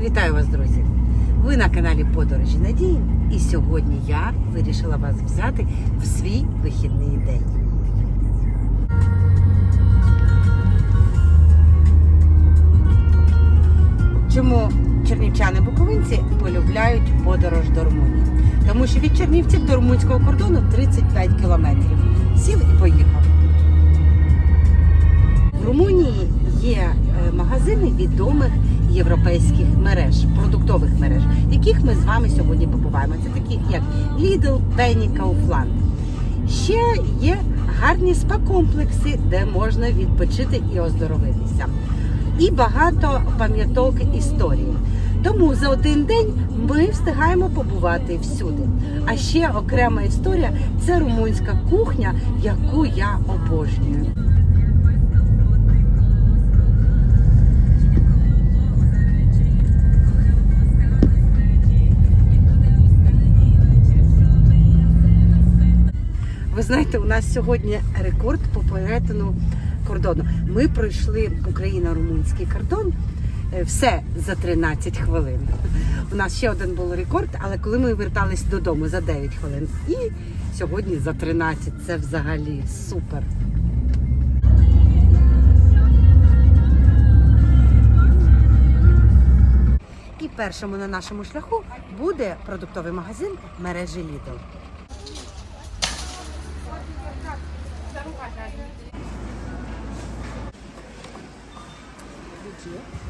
Вітаю вас, друзі! Ви на каналі Подорожі Надії, і сьогодні я вирішила вас взяти в свій вихідний день. Чому чернівчани-буковинці полюбляють подорож до Румунії? Тому що від Чернівців до румунського кордону 35 кілометрів. Сів і поїхав. В Румунії є е, магазини відомих європейських мереж, продуктових мереж, яких ми з вами сьогодні побуваємо. Це такі як Lidl, Penny, Kaufland. Ще є гарні спа-комплекси, де можна відпочити і оздоровитися. І багато пам'яток історії. Тому за один день ми встигаємо побувати всюди. А ще окрема історія це румунська кухня, яку я обожнюю. Знаєте, у нас сьогодні рекорд по перетину кордону. Ми пройшли Україно-румунський кордон. е, Все за 13 хвилин. У нас ще один був рекорд, але коли ми вертались додому за 9 хвилин. І сьогодні за 13. Це взагалі супер. І першому на нашому шляху буде продуктовий магазин мережі Lidl.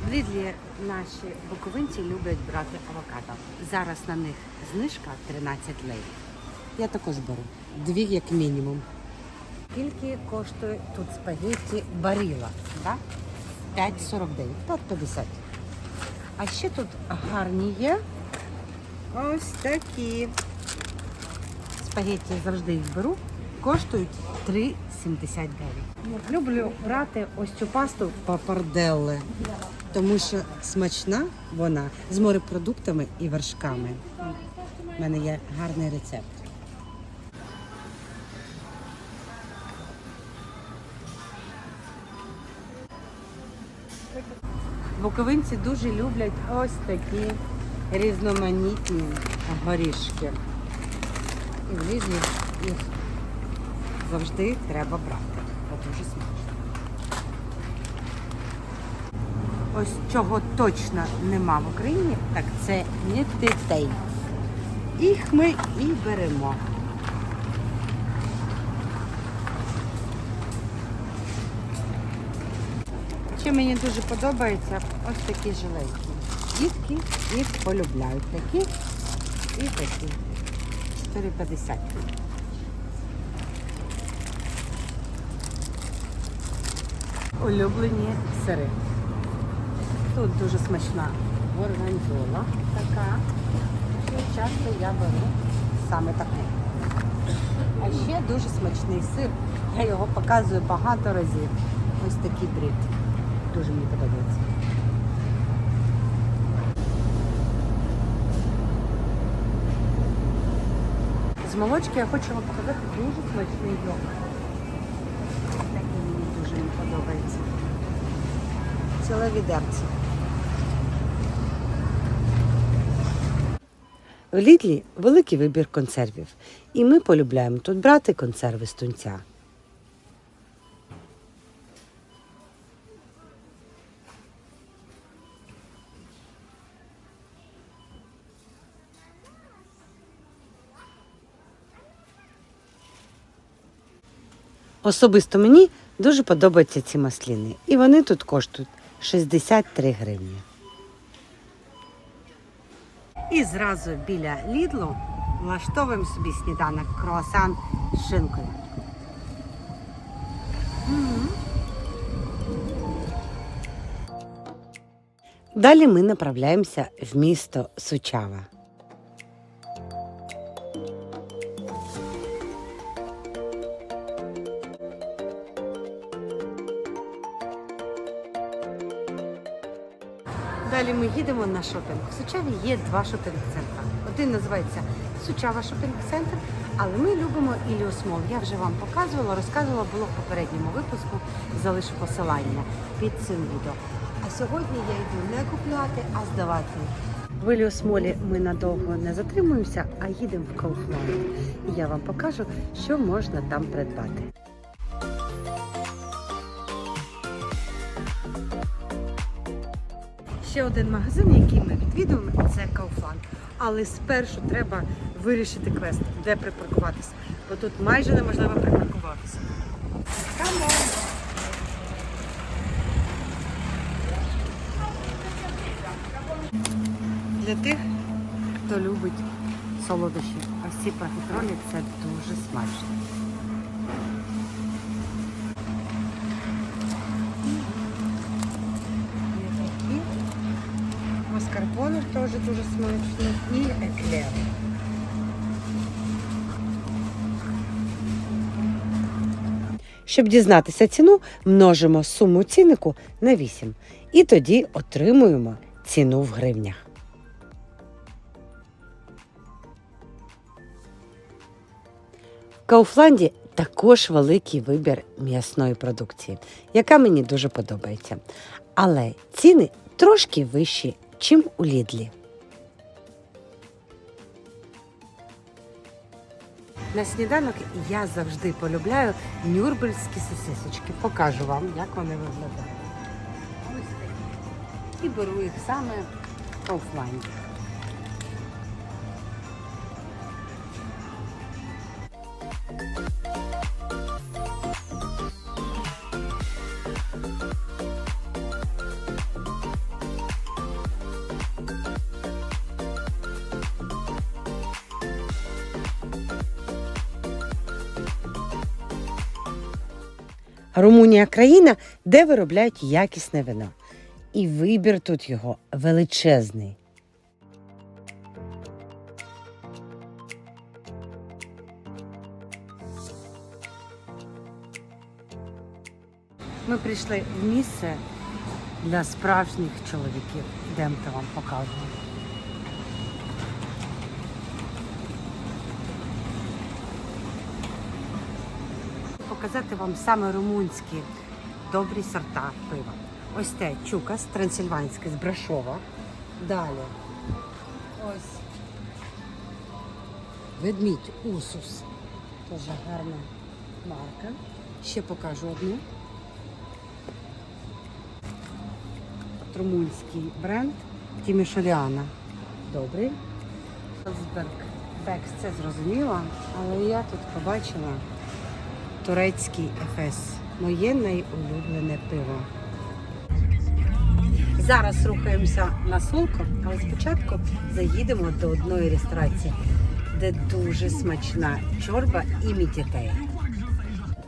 В Лідлі наші буковинці люблять брати авокадо. Зараз на них знижка 13 лей. Я також беру. Дві як мінімум. Скільки коштує тут спагетті баріла? Да? 5,49, 5,50. А ще тут гарні є ось такі. Спагетті завжди їх беру. Коштують 3,79. Люблю брати ось цю пасту папарделле, тому що смачна вона з морепродуктами і вершками. У мене є гарний рецепт. Буковинці дуже люблять ось такі різноманітні горішки. І в їх завжди треба брати. Бо дуже смачно. Ось чого точно нема в Україні, так це нітитей. Їх ми і беремо. Ще мені дуже подобається ось такі жилетки. Дітки їх полюбляють. Такі і такі. 4,50. Улюблені сири. Тут дуже смачна горгонзола така. Що часто я беру саме таку. А ще дуже смачний сир. Я його показую багато разів. Ось такий брід. Дуже мені подобається. З молочки я хочу вам показати дуже смачний йогурт. Такий мені дуже не подобається. Ціле відерце. В Лідлі великий вибір консервів. І ми полюбляємо тут брати консерви з тунця. Особисто мені дуже подобаються ці масліни. І вони тут коштують 63 гривні. І зразу біля Лідлу влаштовуємо собі сніданок круасан з шинкою. Далі ми направляємося в місто Сучава. Далі ми їдемо на шопінг. В Сучаві є два шопінг-центри. Один називається Сучава шопінг-центр, але ми любимо Іліус Мол. Я вже вам показувала, розказувала, було в попередньому випуску. Залишу посилання під цим відео. А сьогодні я йду не купляти, а здавати. В Еліосмолі ми надовго не затримуємося, а їдемо в Kaufland. І я вам покажу, що можна там придбати. Ще один магазин, який ми відвідуємо, це Kaufland. Але спершу треба вирішити квест, де припаркуватися. Бо тут майже неможливо припаркуватися. Для тих, хто любить солодощі, ось ці профітролі це дуже смачно. Маскарпоне теж дуже смачні і еклер. Щоб дізнатися ціну, множимо суму ціннику на 8. І тоді отримуємо ціну в гривнях. В Кауфланді також великий вибір м'ясної продукції, яка мені дуже подобається. Але ціни трошки вищі, чим у Лідлі. На сніданок я завжди полюбляю нюрбельські сосисочки. Покажу вам, як вони виглядають. Ось такі. І беру їх саме в Румунія країна, де виробляють якісне вино. І вибір тут його величезний. Ми прийшли в місце для справжніх чоловіків. Йдемте вам покажу. Показати вам саме румунські добрі сорта пива. Ось те чукас трансильванське з Брашова. Далі. Ось. Ведмідь Усус. Дуже гарна марка. Ще покажу одну. Румунський бренд Тімішоліана. Добрий. Бекс, це зрозуміло, але я тут побачила турецький ефес. Моє найулюблене пиво. Зараз рухаємося на Солко, але спочатку заїдемо до одної ресторації, де дуже смачна чорба і мітітей.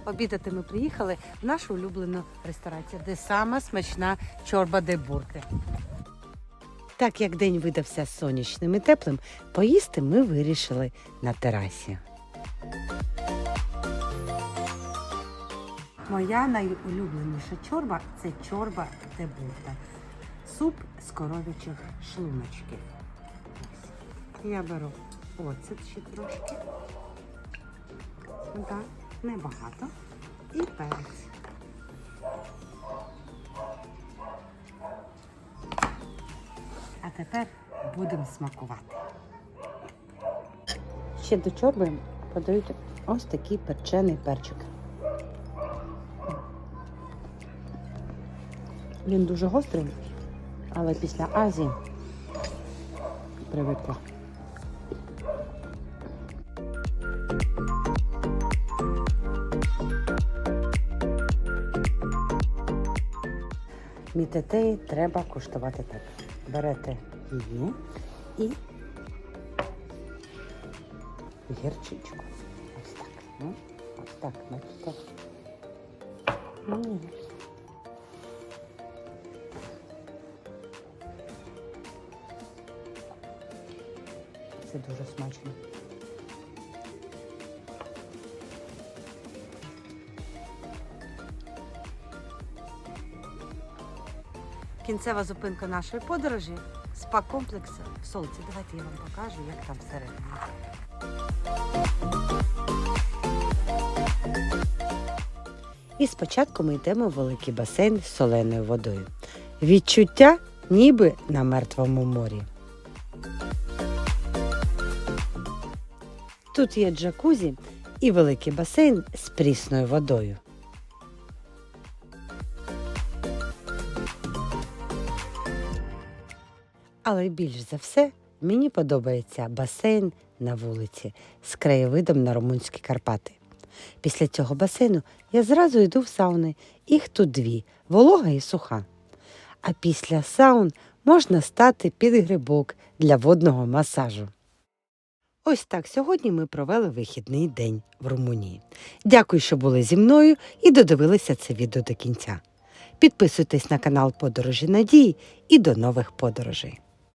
Обідати ми приїхали в нашу улюблену ресторацію, де сама смачна чорба де бурти. Так як день видався сонячним і теплим, поїсти ми вирішили на терасі. Моя найулюбленіша чорба це чорба де бурта. Суп з коров'ячих шлуночків. Я беру оцет ще трошки. Так, небагато. І перець. А тепер будемо смакувати. Ще до чорби подають ось такий перчений перчик. Він дуже гострий, але після Азії привикла. Мітетеї треба куштувати так. Берете її і гірчичку. Ось так. Ну, ось так, бачите. Це дуже смачно. Кінцева зупинка нашої подорожі спа-комплекс в Солці. Давайте я вам покажу, як там всередині. І спочатку ми йдемо в великий басейн з соленою водою. Відчуття ніби на мертвому морі. Тут є джакузі і великий басейн з прісною водою. Але більш за все мені подобається басейн на вулиці з краєвидом на румунські Карпати. Після цього басейну я зразу йду в сауни. Їх тут дві волога і суха. А після саун можна стати під грибок для водного масажу. Ось так сьогодні ми провели вихідний день в Румунії. Дякую, що були зі мною і додивилися це відео до кінця. Підписуйтесь на канал Подорожі Надії і до нових подорожей.